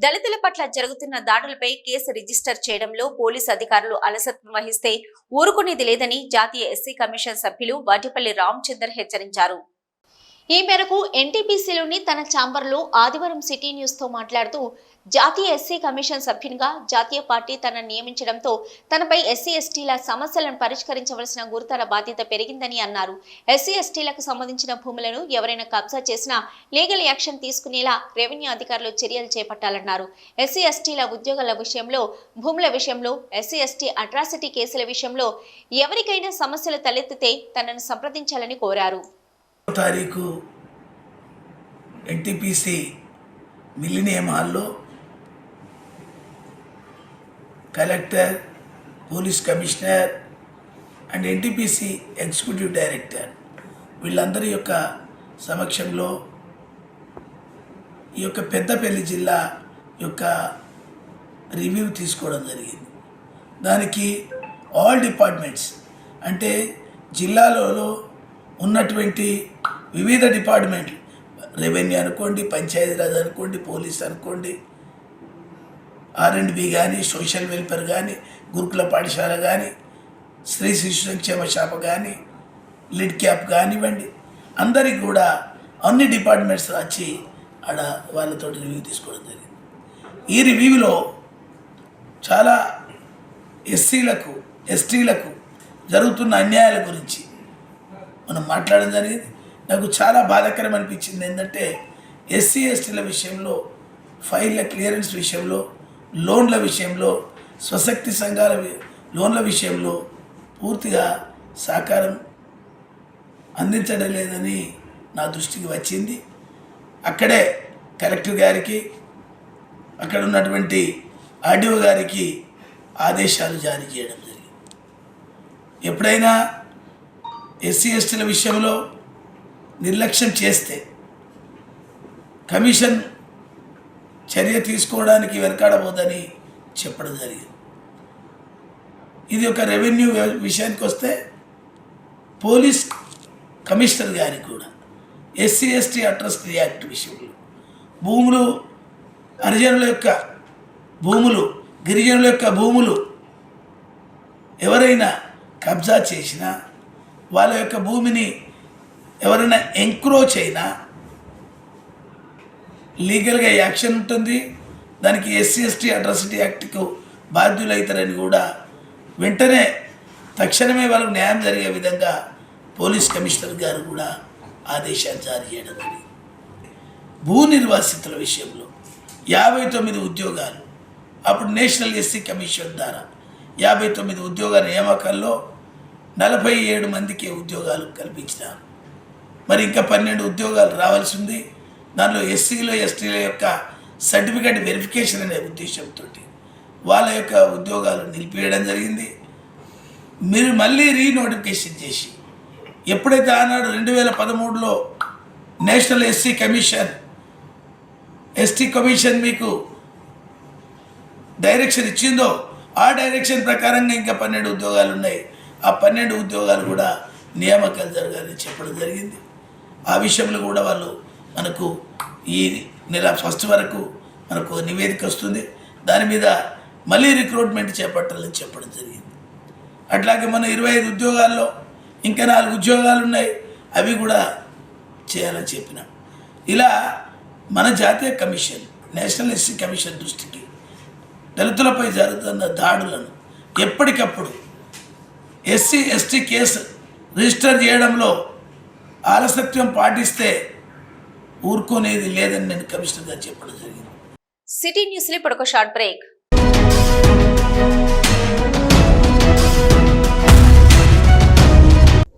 దళితుల పట్ల జరుగుతున్న దాడులపై కేసు రిజిస్టర్ చేయడంలో పోలీసు అధికారులు అలసత్వం వహిస్తే ఊరుకునేది లేదని జాతీయ ఎస్సీ కమిషన్ సభ్యులు వాటిపల్లి రామచందర్ హెచ్చరించారు. ఈ మేరకు ఎన్టీపీసీలోని తన ఛాంబర్లో ఆదివారం సిటీ న్యూస్తో మాట్లాడుతూ జాతీయ ఎస్సీ కమిషన్ సభ్యునిగా జాతీయ పార్టీ తనను నియమించడంతో తనపై ఎస్సీ ఎస్టీల సమస్యలను పరిష్కరించవలసిన గురుతర బాధ్యత పెరిగిందని అన్నారు. ఎస్సీ ఎస్టీలకు సంబంధించిన భూములను ఎవరైనా కబ్జా చేసినా లీగల్ యాక్షన్ తీసుకునేలా రెవెన్యూ అధికారులు చర్యలు చేపట్టాలన్నారు. ఎస్సీ ఎస్టీల ఉద్యోగాల విషయంలో భూముల విషయంలో ఎస్సీ ఎస్టీ అట్రాసిటీ కేసుల విషయంలో ఎవరికైనా సమస్యలు తలెత్తితే తనను సంప్రదించాలని కోరారు. తారీఖు ఎన్టీపీసీ మిలినియం హాల్లో collector police commissioner and NTPC executive director వీళ్ళందరి యొక్క సమక్షంలో ఈ యొక్క పెద్దపల్లి జిల్లా యొక్క రివ్యూ తీసుకోవడం జరిగింది. దానికి ఆల్ డిపార్ట్మెంట్స్ అంటే జిల్లాలో ఉన్నటువంటి వివిధ డిపార్ట్మెంట్లు రెవెన్యూ అనుకోండి పంచాయతీరాజ్ అనుకోండి పోలీస్ అనుకోండి ఆర్ అండ్ బి కానీ సోషల్ వెల్ఫేర్ కానీ గురుకుల పాఠశాల కానీ స్త్రీ శిశు సంక్షేమ శాఖ కానీ లిడ్ క్యాప్ కానివ్వండి అందరికి కూడా అన్ని డిపార్ట్మెంట్స్ వచ్చి ఆడ వాళ్ళతో రివ్యూ తీసుకోవడం జరిగింది. ఈ రివ్యూలో చాలా ఎస్సీలకు ఎస్టీలకు జరుగుతున్న అన్యాయాల గురించి మనం మాట్లాడడం జరిగింది. నాకు చాలా బాధాకరం అనిపించింది ఏంటంటే ఎస్సీ ఎస్టీల విషయంలో ఫైళ్ళ క్లియరెన్స్ విషయంలో లోన్ల విషయంలో స్వశక్తి సంఘాల లోన్ల విషయంలో పూర్తిగా సహకారం అందించడం లేదని నా దృష్టికి వచ్చింది. అక్కడే కలెక్టర్ గారికి అక్కడ ఉన్నటువంటి ఆర్డీఓ గారికి ఆదేశాలు జారీ చేయడం జరిగింది. ఎప్పుడైనా ఎస్సీ ఎస్టీల విషయంలో నిర్లక్ష్యం చేస్తే కమిషన్ చర్య తీసుకోవడానికి వెనకాడబోదని చెప్పడం జరిగింది. ఇది ఒక రెవెన్యూ విషయానికి వస్తే పోలీస్ కమిషనర్ గారికి కూడా ఎస్సీ ఎస్టీ అట్రసిటీ యాక్ట్ విషయంలో భూములు హరిజనుల యొక్క భూములు గిరిజనుల యొక్క భూములు ఎవరైనా కబ్జా చేసినా వాళ్ళ యొక్క భూమిని ఎవరైనా ఎంక్రోచ్ అయినా లీగల్గా యాక్షన్ ఉంటుంది. దానికి ఎస్సీ ఎస్టీ అట్రాసిటీ యాక్ట్కు బాధ్యులవుతారని కూడా వెంటనే తక్షణమే వాళ్ళకు న్యాయం జరిగే విధంగా పోలీస్ కమిషనర్ గారు కూడా ఆదేశాలు జారీ చేయడం జరిగింది. భూ నిర్వాసితుల విషయంలో యాభై తొమ్మిది ఉద్యోగాలు అప్పుడు నేషనల్ ఎస్సీ కమిషన్ ద్వారా యాభై తొమ్మిది ఉద్యోగాల నియామకాల్లో నలభై ఏడు మందికి ఉద్యోగాలు కల్పించినారు. మరి ఇంకా పన్నెండు ఉద్యోగాలు రావాల్సింది దానిలో ఎస్సీలో ఎస్టీల యొక్క సర్టిఫికేట్ వెరిఫికేషన్ అనే ఉద్దేశంతో వాళ్ళ యొక్క ఉద్యోగాలు నిలిపివేయడం జరిగింది. మీరు మళ్ళీ రీనోటిఫికేషన్ చేసి ఎప్పుడైతే ఆనాడు రెండు వేల పదమూడులో national SC commission ST commission మీకు డైరెక్షన్ ఇచ్చిందో ఆ డైరెక్షన్ ప్రకారంగా ఇంకా పన్నెండు ఉద్యోగాలు ఉన్నాయి. ఆ పన్నెండు ఉద్యోగాలు కూడా నియామకాలు జరగాలని చెప్పడం జరిగింది. ఆ విషయంలో కూడా వాళ్ళు మనకు ఈ నెల ఫస్ట్ వరకు మనకు నివేదిక వస్తుంది. దాని మీద మళ్ళీ రిక్రూట్మెంట్ చేపట్టాలని చెప్పడం జరిగింది. అట్లాగే మన ఇరవై ఐదు ఉద్యోగాల్లో ఇంకా నాలుగు ఉద్యోగాలు ఉన్నాయి. అవి కూడా చేయాలని చెప్పినాం. ఇలా మన జాతీయ కమిషన్ నేషనల్ ఎస్సీ కమిషన్ దృష్టికి దళితులపై జరుగుతున్న దాడులను ఎప్పటికప్పుడు ఎస్సీ ఎస్టీ కేసు రిజిస్టర్ చేయడంలో ఆలసత్యం పాటిస్తే ఊరుకునేది లేదని నేను కమిషనర్ గారు చెప్పడం జరిగింది. సిటీ న్యూస్ ఇప్పుడు ఒక షార్ట్ బ్రేక్.